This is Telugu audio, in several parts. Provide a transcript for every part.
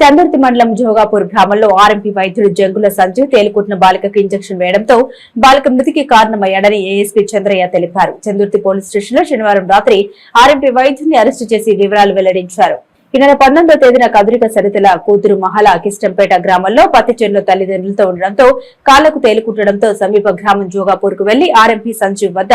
చందుర్తి మండలం జోగాపూర్ గ్రామంలో ఆర్ఎంపీ వైద్యుడు జంగుల సంజు తేలుకుంటున్న బాలికకు ఇంజెక్షన్ వేయడంతో బాలిక మృతికి కారణమయ్యాడని ఏఎస్పీ చంద్రయ్య తెలిపారు. చందుర్తి పోలీస్ స్టేషన్లో శనివారం రాత్రి ఆర్ఎంపీ వైద్యుని అరెస్టు చేసి వివరాలు వెల్లడించారు. ఈ నెల పన్నెండో తేదీన కదురిక సరితల కూతురు మహల కిష్టంపేట గ్రామంలో పత్తి చేనులో తల్లిదండ్రులతో ఉండడంతో కాళ్ళకు తేలుకుంటడంతో సమీప గ్రామం జోగాపూర్కు వెళ్ళి ఆర్ఎంపీ సంజీవ్ వద్ద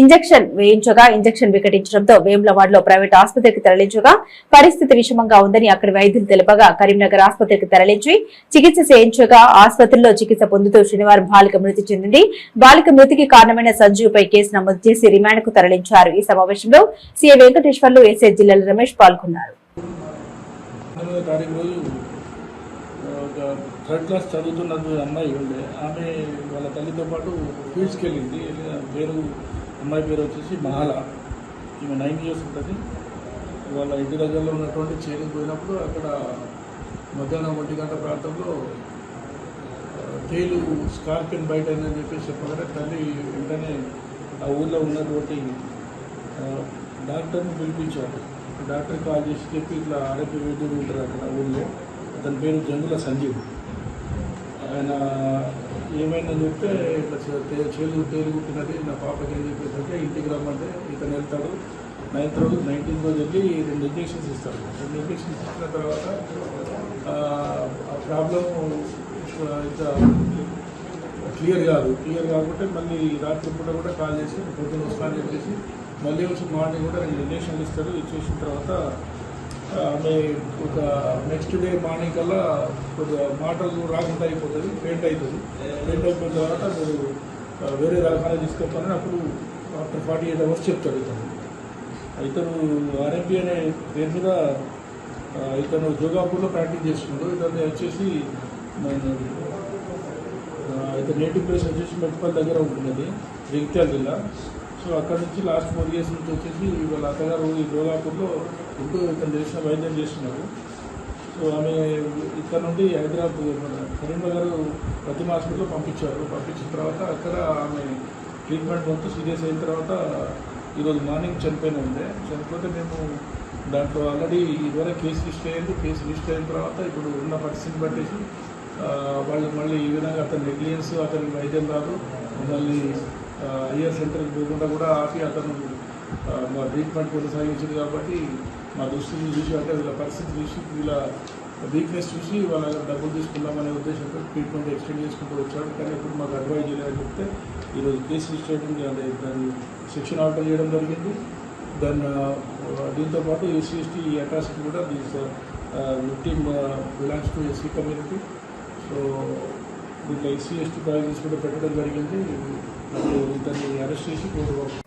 ఇంజెక్షన్ వేయించగా ఇంజెక్షన్ వికటించడంతో వేములవాడలో ప్రైవేట్ ఆసుపత్రికి తరలించగా పరిస్థితి విషమంగా ఉందని అక్కడి వైద్యులు తెలపగా కరీంనగర్ ఆసుపత్రికి తరలించి చికిత్స చేయించగా ఆసుపత్రిలో చికిత్స పొందుతూ శనివారం బాలిక మృతి చెందింది. బాలిక మృతికి కారణమైన సంజీవ్ పై కేసు నమోదు చేసి రిమాండ్కు తరలించారు. ఈ సమావేశంలో సీఏ వెంకటేశ్వర్లు ఎస్ఏ జిల్లాల రమేష్ పాల్గొన్నారు. పంతొమ్మిదో తారీఖు రోజు ఒక థర్డ్ క్లాస్ చదువుతున్న అమ్మాయి ఉండే. ఆమె వాళ్ళ తల్లితో పాటు ఫీల్డ్స్కి వెళ్ళింది పేరు అమ్మాయి పేరు వచ్చేసి మహాల. ఈమె నైన్ ఇయర్స్ ఉంటుంది. వాళ్ళ ఇంటి దగ్గరలో ఉన్నటువంటి చేరికి పోయినప్పుడు అక్కడ మధ్యాహ్నం ఒంటి గంట ప్రాంతంలో తేలు స్కార్పియన్ బయట అని చెప్పేసి చెప్పగానే తల్లి వెంటనే ఆ ఊళ్ళో ఉన్నటువంటి డాక్టర్ని పిలిపించారు. డాక్టర్ కాల్ చేసి చెప్పి ఇట్లా ఆరోగ్య వైద్యుడు ఉంటారు అక్కడ ఊళ్ళో. అతని పేరు జంగుల సంజీవ్. ఆయన ఏమైందని చెప్తే ఇట్లా చేలు తేలు కుట్టినది నా పాపకి ఏం చెప్పేసరికి ఇంటికి రమ్మంటే ఇతను వెళ్తాడు. నైన్త్ రోజు నైన్టీన్త్ రోజు వెళ్ళి రెండు ఇంజెక్షన్స్ ఇస్తాడు. రెండు ఇంజెక్షన్స్ ఇచ్చిన తర్వాత ఆ, ప్రాబ్లం ఇంకా క్లియర్ కాదు. క్లియర్ కాకుంటే మళ్ళీ రాత్రి పూట కూడా కాల్ చేసి పొద్దున వస్తానని చెప్పేసి మళ్ళీ వచ్చి మార్నింగ్ కూడా రెండు ఇంజక్షన్లు ఇస్తారు. ఇచ్చేసిన తర్వాత ఆ, ఒక నెక్స్ట్ డే మార్నింగ్ కల్లా కొద్దిగా మాటలు రాకుండా అయిపోతుంది పెయింట్ అవుతుంది పెయింట్ అయిపోయిన తర్వాత మీరు వేరే రకాలు తీసుకోవాలని అప్పుడు ఆఫ్టర్ ఫార్టీ ఎయిట్ అవర్స్ చెప్తాడు ఇతను. ఇతను ఆర్ఎంపీ అనే పేరు మీద ఇతను జోగాపూర్లో ప్రాక్టీస్ చేస్తున్నాడు. ఇతను వచ్చేసి ఇతను నేటివ్ ప్లేస్ వచ్చేసి మెట్పల్ దగ్గర ఉంటున్నది జగిత్యాల జిల్లా. సో అక్కడ నుంచి లాస్ట్ ఫోర్ ఇయర్స్ నుంచి వచ్చేసి వాళ్ళ అత్తగారు ఈ జోగాపూర్లో ఉంటూ ఇక్కడ చేసిన వైద్యం చేస్తున్నారు. సో ఆమె ఇక్కడ నుండి హైదరాబాద్ కరీంనగర్ ప్రతిమ హాస్పిటల్లో పంపించారు. పంపించిన తర్వాత అక్కడ ఆమె ట్రీట్మెంట్ మొత్తం సీరియస్ అయిన తర్వాత ఈరోజు మార్నింగ్ చనిపోయిన ఉండే చనిపోతే మేము దాంట్లో ఆల్రెడీ ఇదివరకు కేసు రిజిస్టర్ అయ్యింది. కేసు రిజిస్టర్ అయిన తర్వాత ఇప్పుడు ఉన్న పరిస్థితిని బట్టేసి వాళ్ళు మళ్ళీ ఈ విధంగా అతని నెగ్లియన్స్ అతని వైద్యం రాదు. మళ్ళీ ఐఆర్ సెంటర్కి పోకుండా కూడా ఆపి అతను మా ట్రీట్మెంట్ కొనసాగించింది కాబట్టి మా దృష్టిని చూసి అంటే వీళ్ళ పరిస్థితి చూసి వీళ్ళ వీక్నెస్ చూసి వాళ్ళ డబ్బులు తీసుకుందామనే ఉద్దేశంతో ట్రీట్మెంట్ ఎక్స్టెండ్ చేసుకుంటూ వచ్చాడు. కానీ ఇప్పుడు మాకు అడ్వైజ్ చేయలేదని చెప్తే ఈరోజు కేసు రిజిస్ట్రేషన్ అంటే దాన్ని సెక్షన్ ఆర్డర్ చేయడం జరిగింది. దాన్ని దీంతోపాటు దీంతో పాటు ఎస్సీ ఎస్టీ అటాచ్కి కూడా these victim belongs to SC community. So దీంట్లో ఎస్సీ ఎస్టీ ప్రాజెక్ట్స్ కూడా పెట్టడం జరిగింది. అప్పుడు ఇతన్ని అరెస్ట్ చేసి కోర్టు